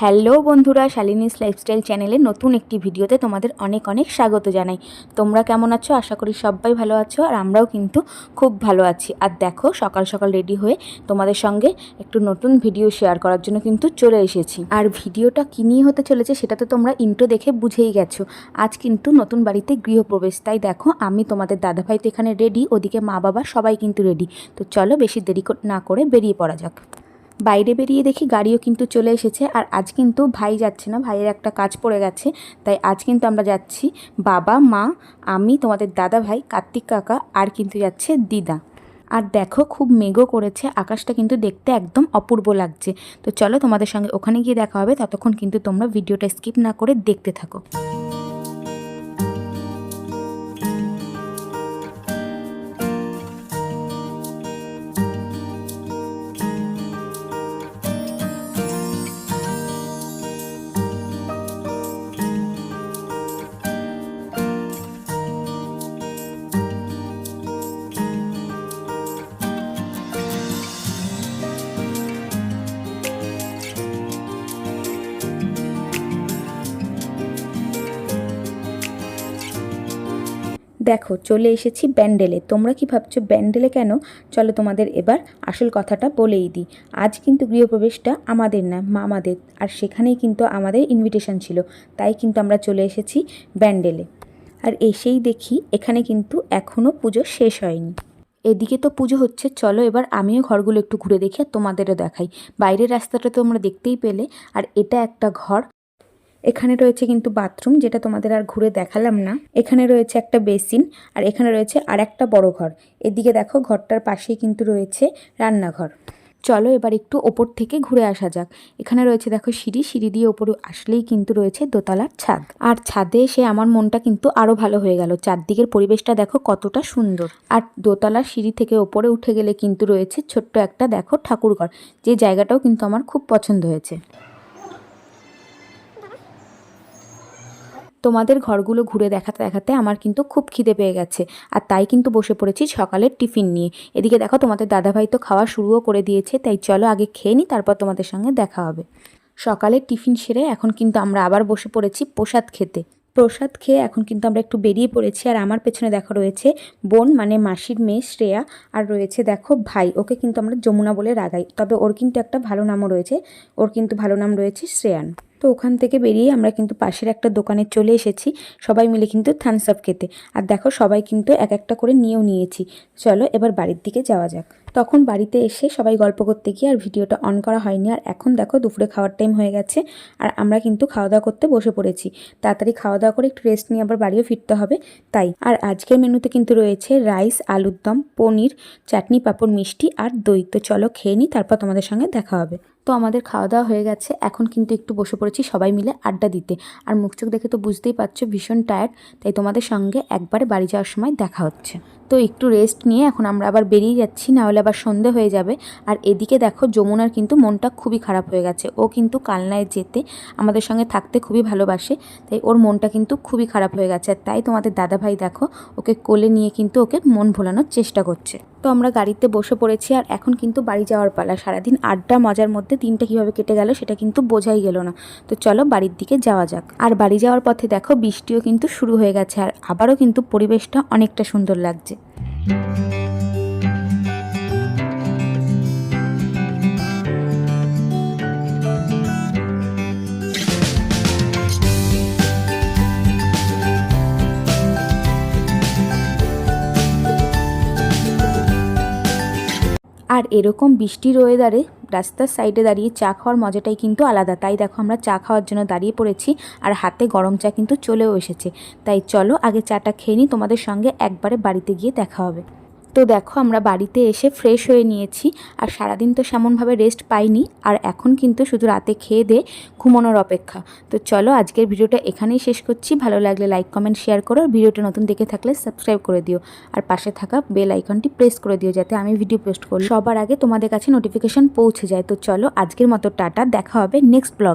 Hello বন্ধুরা, Shalini's lifestyle চ্যানেলে নতুন একটি ভিডিওতে তোমাদের অনেক অনেক স্বাগত জানাই। তোমরা কেমন আছো? আশা করি সবাই ভালো আছো আর আমরাও কিন্তু খুব ভালো আছি। আর দেখো, সকাল সকাল রেডি হয়ে তোমাদের সঙ্গে একটু নতুন ভিডিও শেয়ার করার জন্য কিন্তু চলে এসেছি। আর ভিডিওটা কী নিয়ে হতে চলেছে সেটা তো তোমরা ইন্ট্রো দেখে বুঝেই গেছো। আজ কিন্তু নতুন বাড়িতে গৃহপ্রবেশ। তাই দেখো, আমি তোমাদের দাদাভাই তো এখানে রেডি ওদিকে মা বাবা সবাই কিন্তু রেডি তো চলো বেশি দেরি না করে বেরিয়ে পড়া যাক। বাইরে বেরিয়ে দেখি গাড়িও কিন্তু চলে এসেছে। আর আজ কিন্তু ভাই যাচ্ছে না, ভাইয়ের একটা কাজ পড়ে গেছে। তাই আজ কিন্তু আমরা যাচ্ছি বাবা, মা, আমি, তোমাদের দাদা ভাই, কার্তিক কাকা, আর কিন্তু যাচ্ছে দিদা। আর দেখো খুব মেঘও করেছে, আকাশটা কিন্তু দেখতে একদম অপূর্ব লাগছে। তো চলো তোমাদের সঙ্গে ওখানে গিয়ে দেখা হবে, ততক্ষণ কিন্তু তোমরা ভিডিওটা স্কিপ না করে দেখতে থাকো। দেখো, চলে এসেছি ব্যান্ডেলে। তোমরা কি ভাবছ ব্যান্ডেলে কেন? চলো তোমাদের এবার আসল কথাটা বলেই দিই। আজ কিন্তু গৃহপ্রবেশটা আমাদের না, মামাদের। আর সেখানেই কিন্তু আমাদের ইনভিটেশন ছিল। তাই কিন্তু আমরা চলে এসেছি ব্যান্ডেলে। আর এসেই দেখি এখানে কিন্তু এখনও পুজো শেষ হয়নি। এদিকে তো পুজো হচ্ছে, চলো এবার আমিও ঘরগুলো একটু ঘুরে দেখি আর তোমাদেরও দেখাই। বাইরের রাস্তাটা তো তোমরা দেখতেই পেলে। আর এটা একটা ঘর এখানে রয়েছে কিন্তু বাথরুম, যেটা তোমাদের আর ঘুরে দেখালাম না। এখানে রয়েছে একটা বেসিন আর এখানে রয়েছে আর একটা বড় ঘর। এদিকে দেখো ঘরটার পাশেই কিন্তু রয়েছে রান্নাঘর। চলো এবার একটু ওপর থেকে ঘুরে আসা যাক। এখানে রয়েছে দেখো সিঁড়ি সিঁড়ি দিয়ে ওপরে আসলেই কিন্তু রয়েছে দোতলার ছাদ। আর ছাদে এসে আমার মনটা কিন্তু আরও ভালো হয়ে গেল। চারদিকের পরিবেশটা দেখো কতটা সুন্দর। আর দোতলার সিঁড়ি থেকে ওপরে উঠে গেলে কিন্তু রয়েছে ছোট্ট একটা দেখো ঠাকুরঘর। যে জায়গাটাও কিন্তু আমার খুব পছন্দ হয়েছে। তোমাদের ঘরগুলো ঘুরে দেখাতে দেখাতে আমার কিন্তু খুব খিদে পেয়ে গেছে। আর তাই কিন্তু বসে পড়েছি সকালের টিফিন নিয়ে। এদিকে দেখো তোমাদের দাদাভাই তো খাওয়া শুরুও করে দিয়েছে, তাই চলো আগে খেয়ে নিই তারপর তোমাদের সঙ্গে দেখা হবে। সকালের টিফিন সেরে এখন কিন্তু আমরা আবার বসে পড়েছি প্রসাদ খেতে। প্রসাদ খেয়ে এখন কিন্তু আমরা একটু বেরিয়ে পড়েছি, আর আমার পেছনে দেখো রয়েছে বোন মানে মাসির মেয়ে শ্রেয়া, আর রয়েছে দেখো ভাই, ওকে কিন্তু আমরা যমুনা বলে রাগাই। তবে ওর কিন্তু একটা ভালো নামও রয়েছে, ওর কিন্তু ভালো নাম রয়েছে শ্রেয়ান। তো ওখান থেকে বেরিয়ে আমরা কিন্তু পাশের একটা দোকানে চলে এসেছি। সবাই মিলে কিন্তু থামস আপ খেতে। আর দেখো, সবাই কিন্তু এক একটা করে নিয়েও নিয়েছি। চলো, এবার বাড়ির দিকে যাওয়া যাক। তখন বাড়িতে এসে সবাই গল্প করতে গিয়ে আর ভিডিওটা অন করা হয়নি। আর এখন দেখো, দুপুরে খাওয়ার টাইম হয়ে গেছে। আর আমরা কিন্তু খাওয়া দাওয়া করতে বসে পড়েছি। তাড়াতাড়ি খাওয়া দাওয়া করে একটু রেস্ট নিয়ে আবার বাড়িও ফিরতে হবে, তাই। আর আজকের মেনুতে কিন্তু রয়েছে রাইস আলুর দম, পনির, চাটনি, পাঁপড়, মিষ্টি আর দই। তো চলো খেয়ে নিই, তারপর তোমাদের সঙ্গে দেখা হবে। তো আমাদের খাওয়া দাওয়া হয়ে গেছে। এখন কিন্তু একটু বসে পড়েছি সবাই মিলে আড্ডা দিতে। আর মুখ চোখ দেখে তো বুঝতেই পারছ ভীষণ টায়ার্ড তাই তোমাদের সঙ্গে একবারে বাড়ি যাওয়ার সময় দেখা হচ্ছে। তো একটু রেস্ট নিয়ে এখন আমরা আবার বেরিয়ে যাচ্ছি না হলে আবার সন্ধে হয়ে যাবে। আর এদিকে দেখো যমুনার কিন্তু মনটা খুবই খারাপ হয়ে গেছে। ও কিন্তু কালনায় যেতে আমাদের সঙ্গে থাকতে খুবই ভালোবাসে, তাই ওর মনটা কিন্তু খুবই খারাপ হয়ে গেছে। আর তাই তোমাদের দাদাভাই দেখো, ওকে কোলে নিয়ে কিন্তু ওকে মন ভোলানোর চেষ্টা করছে। তো আমরা গাড়িতে বসে পড়েছি আর এখন কিন্তু বাড়ি যাওয়ার পালা। সারাদিন আড্ডা মজার মধ্যে দিনটা কীভাবে কেটে গেল সেটা কিন্তু বোঝাই গেল না। তো চলো বাড়ির দিকে যাওয়া যাক। আর বাড়ি যাওয়ার পথে দেখো বৃষ্টিও কিন্তু শুরু হয়ে গেছে, আর আবারও কিন্তু পরিবেশটা অনেকটা সুন্দর লাগছে। you আর এরকম বৃষ্টির ওয়েদারে রাস্তার সাইডে দাঁড়িয়ে চা খাওয়ার মজাটাই কিন্তু আলাদা। তাই দেখো আমরা চা খাওয়ার জন্য দাঁড়িয়ে পড়েছি আর হাতে গরম চা কিন্তু চলেও এসেছে। তাই চলো আগে চাটা খেয়ে নিই, তোমাদের সঙ্গে একবারে বাড়িতে গিয়ে দেখা হবে। তো দেখো, আমরা বাড়িতে এসে ফ্রেশ হয়ে নিয়েছি। আর সারাদিন তো সেমনভাবে রেস্ট পাইনি। আর এখন কিন্তু শুধু রাতে খেয়ে দিয়ে ঘুমানোর অপেক্ষা। তো চলো, আজকের ভিডিওটা এখানেই শেষ করছি। ভালো লাগলে লাইক কমেন্ট শেয়ার করো। আর ভিডিওটা নতুন দেখে থাকলে সাবস্ক্রাইব করে দিও। আর পাশে থাকা বেল আইকনটি প্রেস করে দিও যাতে আমি ভিডিও পোস্ট করি সবার আগে তোমাদের কাছে নোটিফিকেশন পৌঁছে যায়। তো চলো, আজকের মতো টাটা। দেখা হবে নেক্সট ব্লগে